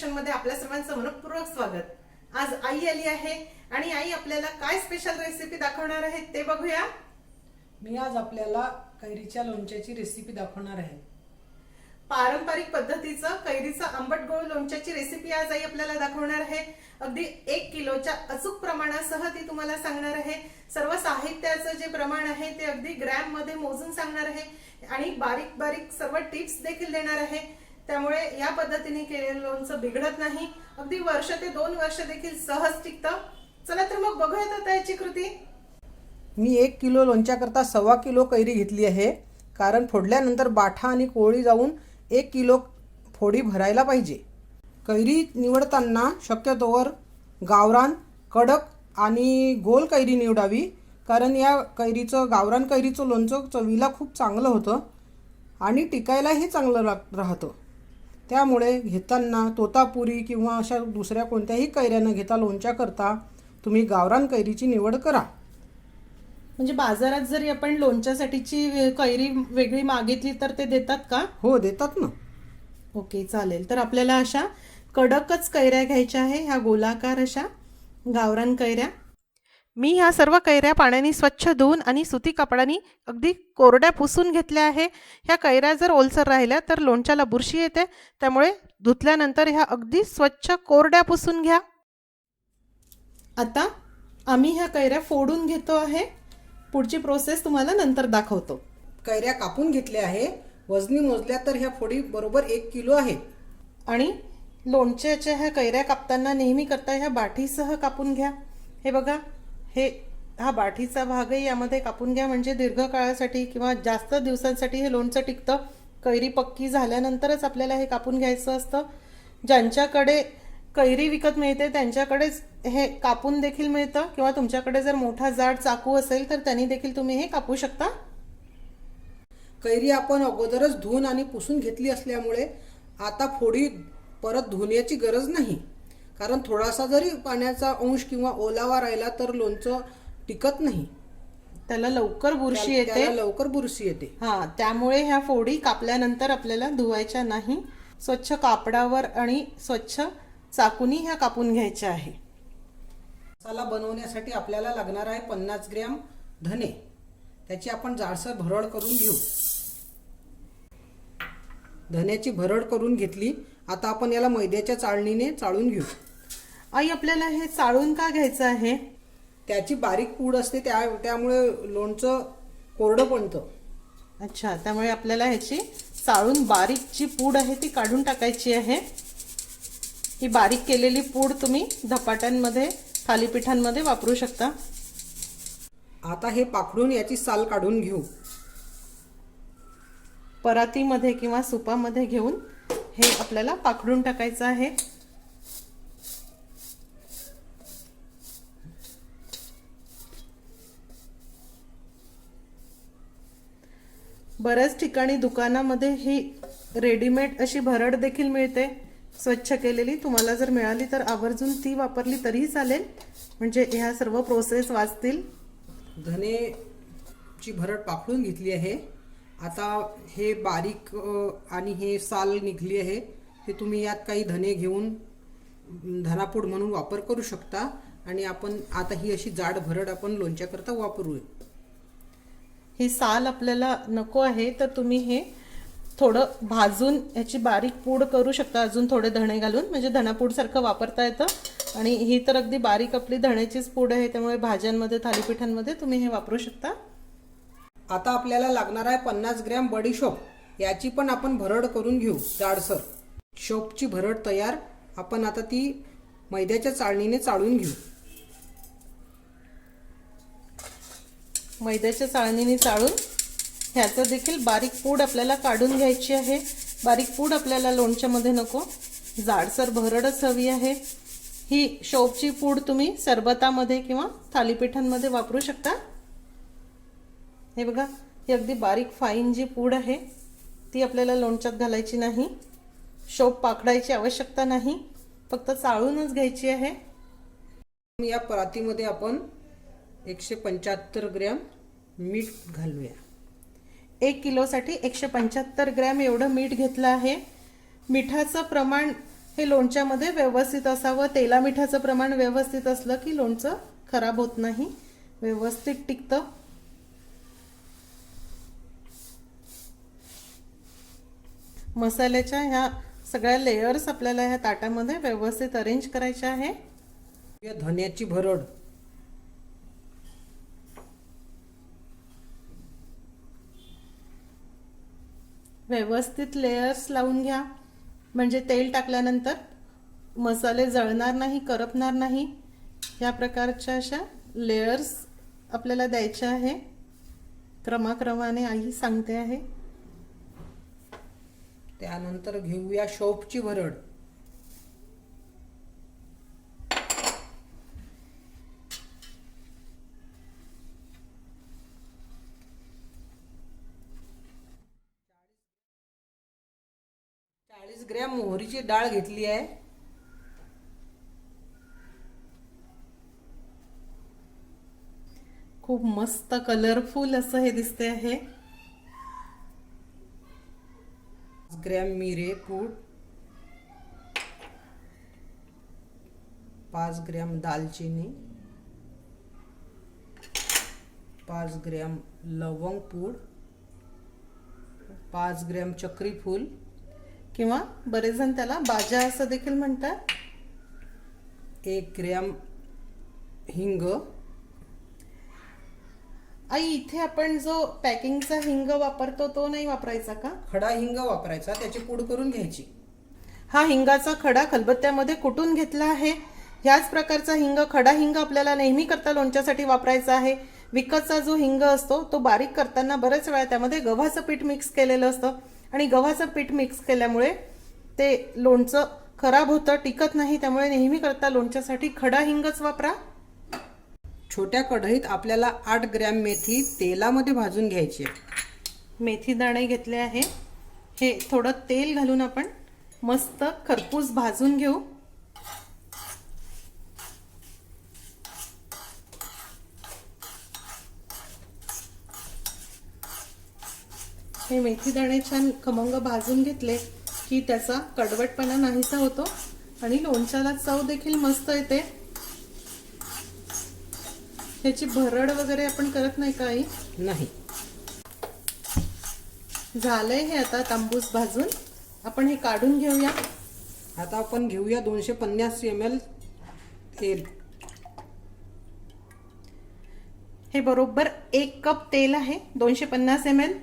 सेक्शनमध्ये आपल्या सर्वांचं मनपूर्वक स्वागत. आज आई आली आहे आणि आई आपल्याला काय स्पेशल रेसिपी दाखवणार आहे ते बघूया. मी आज आपल्याला कैरीच्या लोणच्याची रेसिपी दाखवणार आहे. पारंपरिक पद्धतीचं कैरीचं आंबट गोळ लोणच्याची रेसिपी आज आई आपल्याला दाखवणार आहे. अगदी एक किलोच्या अचूक प्रमाणासह ती तुम्हाला सांगणार आहे. सर्व साहित्याचं जे प्रमाण आहे ते अगदी ग्रॅममध्ये मोजून सांगणार आहे. आणि बारीक बारीक सर्व टिप्स देखील देणार आहे. त्यामुळे या पद्धतीने केलेलं लोणचं बिघडत नाही. अगदी वर्ष ते दोन वर्ष देखील सहज टिकतं. चला तर मग बघूयात आता याची कृती. मी एक किलो लोणच्याकरता सव्वा किलो कैरी घेतली आहे. कारण फोडल्यानंतर बाठा आणि कोळी जाऊन एक किलो फोडी भरायला पाहिजे. कैरी निवडताना शक्यतोवर गावरान कडक आणि गोल कैरी निवडावी. कारण या कैरीचं गावरान कैरीचं लोणचं चवीला खूप चांगलं होतं आणि टिकायलाही चांगलं रा- राहतं. त्यामुळे घेताना तोतापुरी किंवा अशा दुसऱ्या कोणत्याही कैऱ्यानं घेता लोणच्याकरता तुम्ही गावरान कैरीची निवड करा. म्हणजे बाजारात जरी आपण लोणच्यासाठीची कैरी वेगळी मागितली तर ते देतात का? हो देतात ना. ओके चालेल. तर आपल्याला अशा कडकच कैऱ्या घ्यायच्या आहे ह्या गोलाकार अशा गावरान कैऱ्या. मी ह्या सर्व कैऱ्या पाण्याने स्वच्छ धुवून आणि सुती कपड्याने अगदी कोरड्या पुसून घेतल्या आहे. ह्या कैऱ्या जर ओलसर राहिल्या तर लोणच्याला बुरशी येते. त्यामुळे धुतल्यानंतर ह्या अगदी स्वच्छ कोरड्या पुसून घ्या. आता आम्ही ह्या कैऱ्या फोडून घेतो आहे. पुढची प्रोसेस तुम्हाला नंतर दाखवतो. कैऱ्या कापून घेतल्या आहे. वजनी मोजल्या तर ह्या फोडी बरोबर एक किलो आहेत आणि लोणच्याच्या ह्या कैऱ्या कापताना नेहमी करता ह्या बाठीसह कापून घ्या. हे बघा. हे हा बाठीचा भागही यामध्ये कापून घ्या. म्हणजे दीर्घकाळासाठी किंवा जास्त दिवसांसाठी हे लोणचं टिकतं. कैरी पक्की झाल्यानंतरच आपल्याला हे कापून घ्यायचं असतं. ज्यांच्याकडे कैरी विकत मिळते त्यांच्याकडेच हे कापून देखील मिळतं. किंवा तुमच्याकडे जर मोठा जाड चाकू असेल तर त्यांनी देखील तुम्ही हे कापू शकता. कैरी आपण अगोदरच धुवून आणि पुसून घेतली असल्यामुळे आता फोडी परत धुण्याची गरज नाही. कारण थोडासा जरी पाण्याचा अंश किंवा ओलावा राहिला तर लोणचं टिकत नाही. त्याला लवकर बुरशी येते. लवकर बुरशी येते. हा त्यामुळे ह्या फोडी कापल्यानंतर आपल्याला धुवायच्या नाही. स्वच्छ कापडावर आणि स्वच्छ चाकूनी ह्या कापून घ्यायच्या आहे. मसाला बनवण्यासाठी आपल्याला लागणार आहे पन्नास ग्रॅम धने. त्याची आपण जाडसर भरड करून घेऊ. धन्याची भरड करून घेतली. आता आपण याला मैद्याच्या चाळणीने चाळून घेऊ. आई आपल्याला हे चाळून का घ्यायचं आहे? त्याची बारीक पूड असते त्या त्यामुळे लोणचं कोरडं पडतं. अच्छा त्यामुळे आपल्याला ह्याची चाळून बारीक जी पूड आहे ती काढून टाकायची आहे. ही बारीक केलेली पूड तुम्ही धपाट्यांमध्ये थालीपीठांमध्ये वापरू शकता. आता हे पाखडून याची साल काढून घेऊ. परातीमध्ये किंवा सुपामध्ये घेऊन हे आपल्याला पाखडून टाकायचं आहे. बऱ्याच ठिकाणी दुकानामध्ये ही रेडीमेड अशी भरड देखील मिळते स्वच्छ केलेली. तुम्हाला जर मिळाली तर आवर्जून ती वापरली तरीही चालेल. म्हणजे ह्या सर्व प्रोसेस वाचतील. धनेची भरड पाकळून घेतली आहे. आता हे बारीक आणि हे साल निघली आहे. हे तुम्ही यात काही धने घेऊन धनापूड म्हणून वापर करू शकता. आणि आपण आता ही अशी जाड भरड आपण लोणच्याकरता वापरूया. ही साल आपल्याला नको आहे तर तुम्ही हे थोडं भाजून ह्याची बारीक पूड करू शकता. अजून थोडे धणे घालून म्हणजे धणापूडसारखं वापरता येतं. आणि ही तर अगदी बारीक आपली धण्याचीच पूड आहे त्यामुळे भाज्यांमध्ये थालीपीठांमध्ये तुम्ही हे वापरू शकता. आता आपल्याला लागणार आहे पन्नास ग्रॅम बडीशोप याची पण आपण भरड करून घेऊ जाडसर. शोपची भरड तयार. आपण आता ती मैद्याच्या चाळणीने चाळून घेऊ. मैद्याच्या चाळणीने चाळून ह्याचं देखील बारीक पूड आपल्याला काढून घ्यायची आहे. बारीक पूड आपल्याला लोणच्यामध्ये नको. जाडसर भरडच हवी आहे. ही शोपची पूड तुम्ही सरबतामध्ये किंवा थालीपीठांमध्ये वापरू शकता. हे बघा ही अगदी बारीक फाईन जी पूड आहे ती आपल्याला लोणच्यात घालायची नाही. शोप पाकडायची आवश्यकता नाही. फक्त चाळूनच घ्यायची आहे. या परातीमध्ये आपण एकशे पंच्याहत्तर ग्रॅम मीठ घालूया. एक किलोसाठी एकशे पंच्याहत्तर ग्रॅम एवढं मीठ घेतलं आहे. मिठाचं प्रमाण हे लोणच्यामध्ये व्यवस्थित असावं. तेला मिठाचं प्रमाण व्यवस्थित असलं की लोणचं खराब होत नाही. व्यवस्थित टिकतं. मसाल्याच्या ह्या सगळ्या लेयर्स आपल्याला ह्या ताटामध्ये व्यवस्थित अरेंज करायच्या आहे. या धन्याची भरड व्यवस्थित लेयर्स लावून घ्या. म्हणजे तेल टाकल्यानंतर मसाले जळणार नाही करपणार नाही. या प्रकारच्या अशा लेयर्स आपल्याला द्यायच्या आहे. क्रमाक्रमाने आई सांगते आहे. त्यानंतर घेऊया शोपची भरड चाळीस ग्रॅम मोहरीची डाळ घेतली आहे. खूप मस्त कलरफुल असं हे दिसते आहे. ग्रॅम मिरे पूड पाच ग्रॅम दालचिनी. पाच ग्रॅम लवंग पूड. पाच ग्रॅम चक्री फूल किंवा बरेच जण त्याला बाजा असं देखील म्हणतात. एक ग्रॅम हिंग. आई इथे आपण जो पॅकिंगचा हिंग वापरतो तो नाही वापरायचा का? खडा हिंग वापरायचा त्याची पूड करून घ्यायची. हा हिंगाचा खडा खलबत्त्यामध्ये कुटून घेतला आहे? ह्याच प्रकारचा हिंग खडा हिंग आपल्याला नेहमी करता लोणच्यासाठी वापरायचा आहे. विकतचा जो हिंग असतो तो बारीक करताना बरेच वेळा त्यामध्ये गव्हाचं पीठ मिक्स केलेलं असतं. आणि गव्हाचं पीठ मिक्स केल्यामुळे ते लोणचं खराब होतं टिकत नाही त्यामुळे नेहमी करता लोणच्यासाठी खडा हिंगच वापरा. छोट्या कढईत आपल्याला आठ ग्रॅम मेथी तेलामध्ये भाजून घ्यायची आहे. मेथी दाणे घेतले आहे. हे थोडं तेल घालून आपण मस्त खरपूस भाजून घेऊ. हे मेथी दाणे छान खमंग भाजून घेतले की त्याचा कडवटपणा नाहीसा होतो आणि लोणच्याला चव देखील मस्त येते. ह्याची भरड वगैरे आपण करत नाही का आई? नाही. झालंय हे आता तांबूस भाजून. आपण हे काढून घेऊया. आता आपण घेऊया दोनशे पन्नास एम एल तेल. हे बरोबर एक कप तेल आहे दोनशे पन्नास एम एल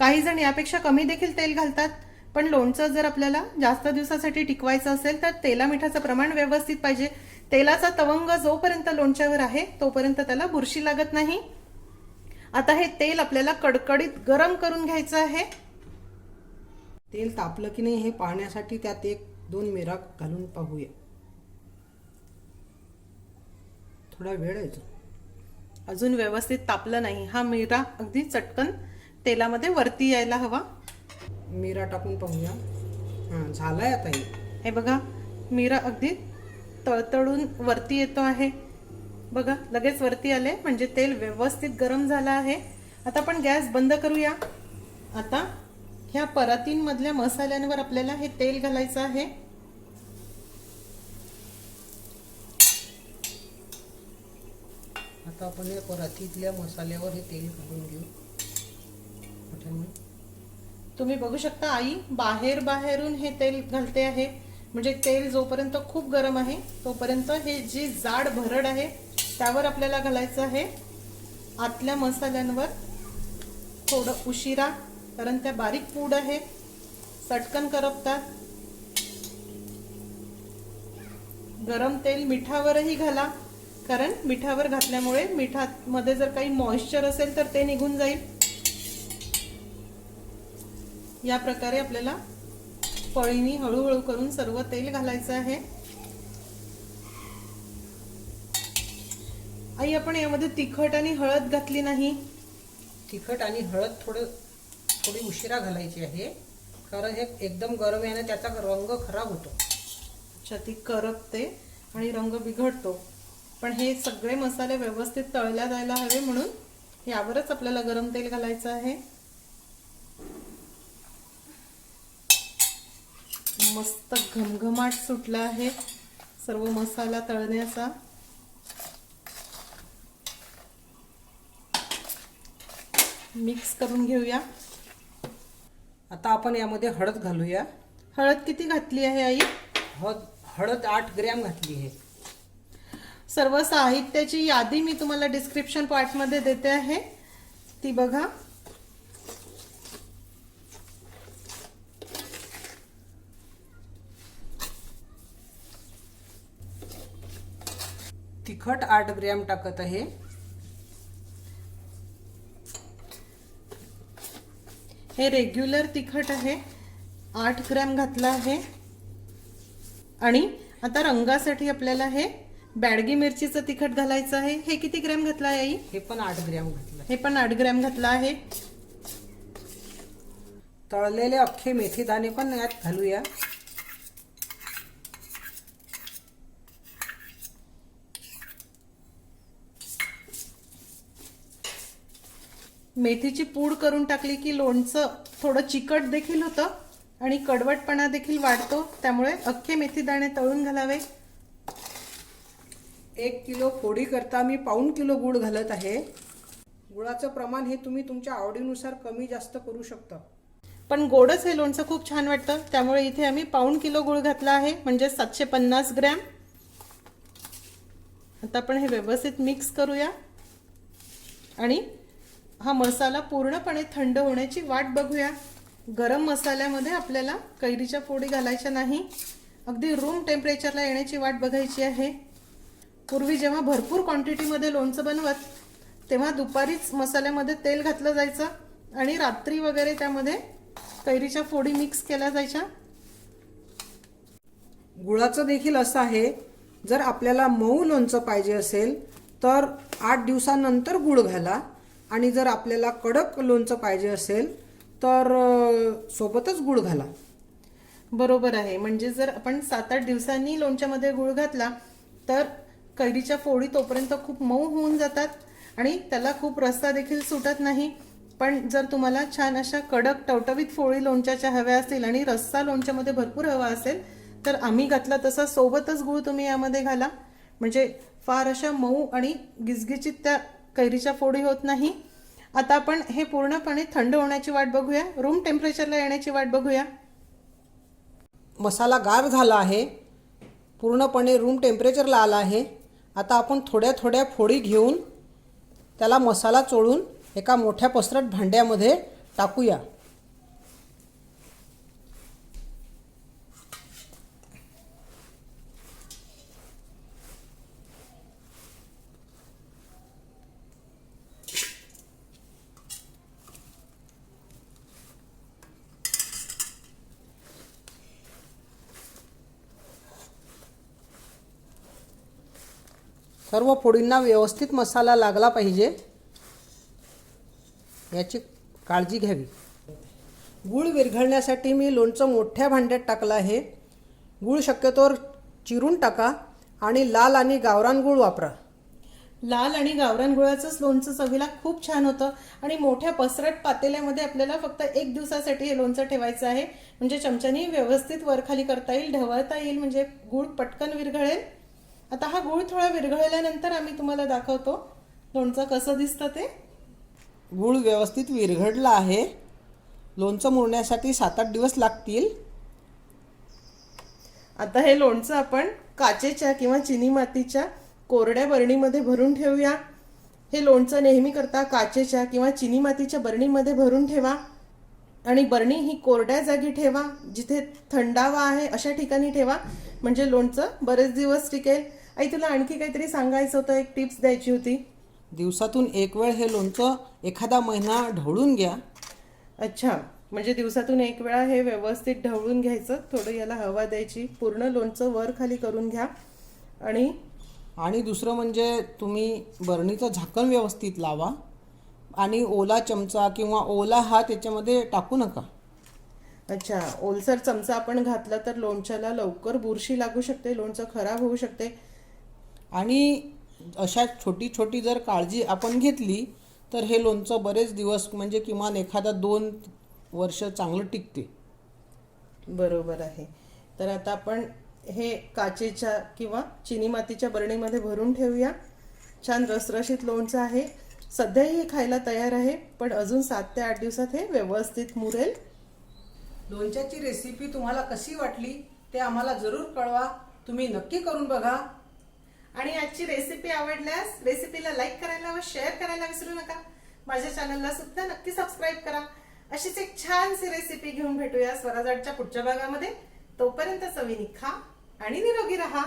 काही जण यापेक्षा कमी देखील तेल घालतात. पण लोणचं जर आपल्याला जास्त दिवसासाठी टिकवायचं असेल तर तेला मिठाचं प्रमाण व्यवस्थित पाहिजे. तेलाचा तवंग जोपर्यंत लोणच्यावर आहे तोपर्यंत त्याला बुरशी लागत नाही. आता हे तेल आपल्याला कडकडीत गरम करून घ्यायचं आहे. तेल तापलं की नाही हे पाहण्यासाठी त्यात एक दोन मिरा घालून पाहूया. थोडा वेळ आहे तो. अजून व्यवस्थित तापलं नाही. हा मिरा अगदी चटकन तेलामध्ये वरती यायला हवा. मिरा टाकून पाहूया. हां झालाय आता हे. हे बघा मीरा अगदी तळतळून वरती येतो आहे. बघा लगेच वरती आले म्हणजे तेल व्यवस्थित गरम झालं आहे. आता आपण गॅस बंद करूया. आता ह्या परातींमधल्या मसाल्यांवर आपल्याला हे तेल घालायचं आहे. आता आपण या परातीतल्या मसाल्यावर हे तेल घालून घेऊ. मोठ्याने. तुम्ही बघू शकता आई बाहेर बाहेरून हे तेल घालते आहे. म्हणजे तेल जोपर्यंत खूप गरम आहे तोपर्यंत हे जी जाड भरड आहे त्यावर आपल्याला घालायचं आहे. आतल्या मसाल्यांवर थोडं उशिरा कारण त्या बारीक पूड आहे. चटकन करपतात. गरम तेल मिठावरही घाला कारण मिठावर घातल्यामुळे मिठामध्ये जर काही मॉइश्चर असेल तर ते निघून जाईल. या प्रकारे आपल्याला पळीनी हळूहळू करून सर्व तेल घालायचं आहे. आई आपण यामध्ये तिखट आणि हळद घातली नाही. तिखट आणि हळद थोडं थोडी उशिरा घालायची आहे. कारण हे एकदम गरम याने त्याचा रंग खराब होतो. अच्छा ती करपते आणि रंग बिघडतो. पण हे सगळे मसाले व्यवस्थित तळल्या जायला हवे म्हणून यावरच आपल्याला गरम तेल घालायचं आहे. मस्त घमघमाट सुटला आहे. सर्व मसाला तळण्याचा. मिक्स करून घेऊया. आता आपण यामध्ये हळद घालूया. हळद किती घातली आहे आई? हळद हळद आठ ग्रॅम घातली आहे. सर्व साहित्याची यादी मी तुम्हाला डिस्क्रिप्शन पार्टमध्ये देते आहे. ती बघा. तिखट आठ ग्रॅम टाकत आहे. हे रेग्युलर तिखट आहे. आठ ग्रॅम घातलं आहे. आणि आता रंगासाठी आपल्याला हे बॅडगी मिरचीचं तिखट घालायचं आहे. हे किती ग्रॅम घातलं आहे आई? हे पण आठ ग्रॅम घातलं. हे पण आठ ग्रॅम घातलं आहे. तळलेले अख्खे मेथी दाणे पण यात घालूया. मेथीची पूड करून टाकली की लोणचं थोडं चिकट देखील होतं आणि कडवटपणा देखील वाढतो. त्यामुळे अख्खे मेथी दाणे तळून घालावे. एक किलो फोडी करता मी पाऊण किलो गुळ घालत आहे. गुळाचं प्रमाण हे तुम्ही तुमच्या आवडीनुसार कमी जास्त करू शकता. पण गोडच हे लोणचं खूप छान वाटतं. त्यामुळे इथे आम्ही पाऊण किलो गुळ घातला आहे म्हणजे सातशे पन्नास ग्रॅम. आता आपण हे व्यवस्थित मिक्स करूया. आणि हा मसाला पूर्णपणे थंड होण्याची वाट बघूया. गरम मसाल्यामध्ये आपल्याला कैरीच्या फोडी घालायच्या नाही. अगदी रूम टेम्परेचरला येण्याची वाट बघायची आहे. पूर्वी जेव्हा भरपूर क्वांटिटीमध्ये लोणचं बनवत तेव्हा दुपारीच मसाल्यामध्ये तेल घातलं जायचं आणि रात्री वगैरे त्यामध्ये कैरीच्या फोडी मिक्स केल्या जायच्या. गुळाचं देखील असं आहे जर आपल्याला मऊ लोणचं पाहिजे असेल तर आठ दिवसानंतर गुळ घाला. आणि जर आपल्याला कडक लोणचं पाहिजे असेल तर सोबतच गुळ घाला. बरोबर आहे. म्हणजे जर आपण सात आठ दिवसांनी लोणच्यामध्ये गुळ घातला तर कैरीच्या फोडी तोपर्यंत खूप मऊ होऊन जातात आणि त्याला खूप रस्ता देखील सुटत नाही. पण जर तुम्हाला छान अशा कडक टवटवीत फोडी लोणच्याच्या हव्या असतील आणि रस्सा लोणच्यामध्ये भरपूर हवा असेल तर आम्ही घातला तसा सोबतच गुळ तुम्ही यामध्ये घाला. म्हणजे फार अशा मऊ आणि गिजगिजीत त्या कैरीच्या फोडी होत नाही. आता आपण हे पूर्णपणे थंड होण्याची वाट बघूया. रूम टेम्परेचरला येण्याची वाट बघूया. मसाला गार झाला आहे. पूर्णपणे रूम टेम्परेचरला आला आहे. आता आपण थोड्या थोड्या फोडी घेऊन त्याला मसाला चोळून एका मोठ्या पसरट भांड्यामध्ये टाकूया. सर्व फोडींना व्यवस्थित मसाला लागला पाहिजे. याची काळजी घ्यावी. गूळ विरघळण्यासाठी मी लोणचं मोठ्या भांड्यात टाकलं आहे. गूळ शक्यतोवर चिरून टाका आणि लाल आणि गावरान गूळ वापरा. लाल आणि गावरान गुळाचंच लोणचं चवीला खूप छान होतं आणि मोठ्या पसरट पातेल्यामध्ये आपल्याला फक्त एक दिवसासाठी हे लोणचं ठेवायचं आहे. म्हणजे चमच्यानी व्यवस्थित वरखाली करता येईल ढवळता येईल म्हणजे गूळ पटकन विरघळेल. आता हा गूळ थोडा विरघळल्यानंतर आम्ही तुम्हाला दाखवतो. लोणचं कसं दिसतं ते? गूळ व्यवस्थित विरघडला आहे. लोणचं मुरण्यासाठी सात आठ दिवस लागतील. आता हे लोणचं आपण काचेच्या किंवा चिनी मातीच्या कोरड्या बरणीमध्ये भरून ठेवूया. हे लोणचं नेहमी करता काचेच्या किंवा चिनी मातीच्या बरणीमध्ये भरून ठेवा. आणि बरणी ही कोरड्या जागी ठेवा जिथे थंडावा आहे अशा ठिकाणी ठेवा. म्हणजे लोणचं बरेच दिवस टिकेल. आई तुला आणखी काहीतरी सांगायचं होतं? एक टिप्स द्यायची होती. दिवसातून एक वेळ हे लोणचं एखादा महिना ढवळून घ्या. अच्छा. म्हणजे दिवसातून एक वेळा हे व्यवस्थित ढवळून घ्यायचं. थोडं याला हवा द्यायची. पूर्ण लोणचं वर खाली करून घ्या. आणि आणि दुसरं म्हणजे तुम्ही बरणीचं झाकण व्यवस्थित लावा. आणि ओला चमचा किंवा ओला हात त्याच्यामध्ये टाकू नका. अच्छा. ओलसर चमचा आपण घातला तर लोणच्याला लवकर बुरशी लागू शकते लोणचं खराब होऊ शकते. आणि अशा छोटी छोटी जर काळजी आपण घेतली तर हे लोणचं बरेच दिवस म्हणजे किमान एखादा दोन वर्ष चांगलं टिकते. बरोबर आहे. तर आता आपण हे काचेच्या किंवा चिनी मातीच्या बरणीमध्ये भरून ठेवूया. छान रसरशीत लोणचं आहे. सध्याही हे खायला तयार आहे पण अजून सात ते आठ दिवसात हे व्यवस्थित मुरेल. लोणच्याची रेसिपी तुम्हाला कशी वाटली ते आम्हाला जरूर कळवा. तुम्ही नक्की करून बघा. आणि आजची रेसिपी आवडल्यास रेसिपीला लाईक करायला व शेअर करायला विसरू नका. माझ्या चॅनलला सुद्धा नक्की सबस्क्राईब करा. अशीच एक छानशी रेसिपी घेऊन भेटूया स्वराजाडच्या पुढच्या भागामध्ये. तोपर्यंत चवीनी खा आणि निरोगी राहा.